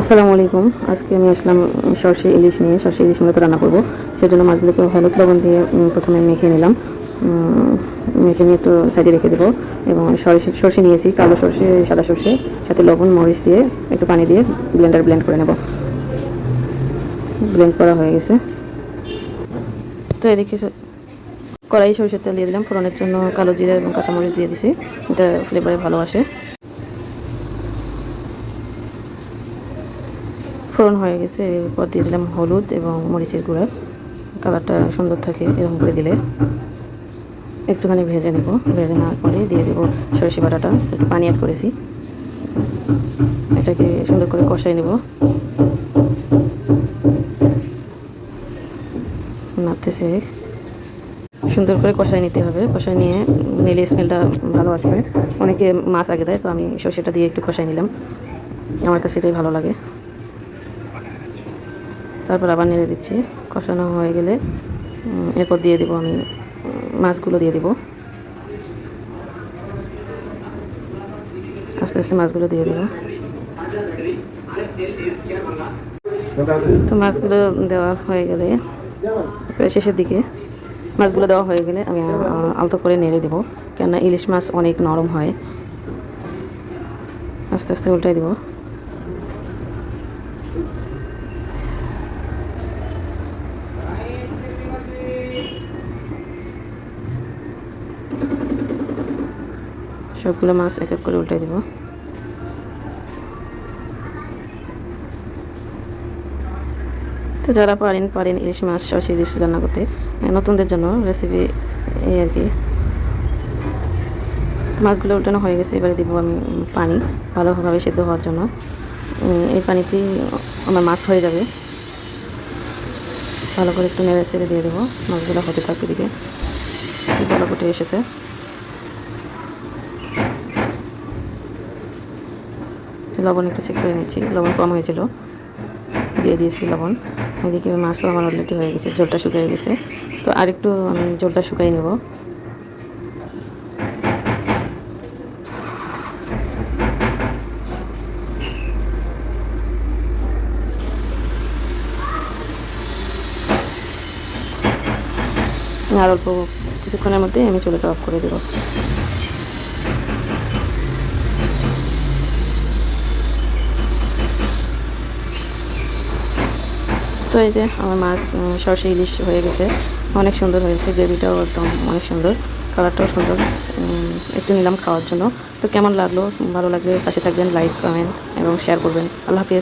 আসসালামু আলাইকুম। আজকে আমি আসলাম সর্ষে ইলিশ নিয়ে। সর্ষে ইলিশ মূলত রান্না করব। সেজন্য মাছগুলোকে হলুদ লবণ দিয়ে প্রথমে মেখে নিলাম। মেখে নিয়ে একটু সাইডে রেখে দেবো এবং সরষে, সর্ষে নিয়েছি, কালো সর্ষে, সাদা সর্ষে, সাথে লবণ, মরিচ দিয়ে, একটু পানি দিয়ে ব্লেন্ডার ব্লেন্ড করে নেব। ব্লেন্ড করা হয়ে গেছে। তো এদিকে কড়াই সরষের তেল দিয়ে দিলাম। ফোড়নের জন্য কালো জিরা এবং কাঁচামরিচ দিয়ে দিছি। এটা ফ্লেভারে ভালো আসে। ফোড়ন হয়ে গেছে, এরপর দিয়ে দিলাম হলুদ এবং মরিচের গুঁড়া। কালারটা সুন্দর থাকে, এরকম করে দিলে। একটুখানি ভেজে নেব। ভেজে নেওয়ার পরে দিয়ে দেবো সরষে বাটাটা, একটু পানি অ্যাড করেছি। এটাকে সুন্দর করে কষাই নেব। নাড়তেছে। সুন্দর করে কষাই নিতে হবে। কষাই নিয়ে নিলে স্মেলটা ভালো আসবে। অনেকে মাছ আগে দেয়, তো আমি সর্ষেটা দিয়ে একটু কষাই নিলাম। আমার কাছে এটাই ভালো লাগে। তারপর আবার নেড়ে দিচ্ছি, কষানো হয়ে গেলে এরপর দিয়ে দিব আমি মাছগুলো দিয়ে দিব। আস্তে আস্তে মাছগুলো দিয়ে দেবো। তো মাছগুলো দেওয়া হয়ে গেলে শেষের দিকে মাছগুলো দেওয়া হয়ে গেলে আমি আলতো করে নেড়ে দেবো, কেননা ইলিশ মাছ অনেক নরম হয়। আস্তে আস্তে উল্টাই দেবো। সবগুলো মাছ এক এক করে উল্টে দেবো। তো যারা পারেন পারেন ইলিশ মাছ সস ইলিশ রান্না করতে। নতুনদের জন্য রেসিপি এই আর কি। মাছগুলো উল্টানো হয়ে গেছে, এবারে দিব আমি পানি ভালোভাবে সেদ্ধ হওয়ার জন্য। এই পানিতেই আমার মাছ হয়ে যাবে। ভালো করে একটু নেড়ে ছেড়ে দিয়ে দেবো। মাছগুলো হতে থাকবে দিকে ভালো ফুটে এসেছে। লবণ একটু চেক করে নিচ্ছি, লবণ কম হয়েছিল। দিয়ে দিয়েছি লবণ। এদিকে মাছও আমার অলরেডি হয়ে গেছে জলটা শুকিয়ে গেছে। তো আরেকটু আমি জলটা শুকাই নেব। আর অল্প কিছুক্ষণের মধ্যে আমি চুলাটা অফ করে দেবো। তো এই যে আমার মাছ সরষে ইলিশ হয়ে গেছে। অনেক সুন্দর হয়েছে, গ্রেভিটাও একদম অনেক সুন্দর, কালারটাও সুন্দর। একটু নিলাম খাওয়ার জন্য। তো কেমন লাগল? ভালো লাগলে পাশে থাকবেন লাইক কমেন্ট এবং শেয়ার করবেন। আল্লাহ হাফিজ।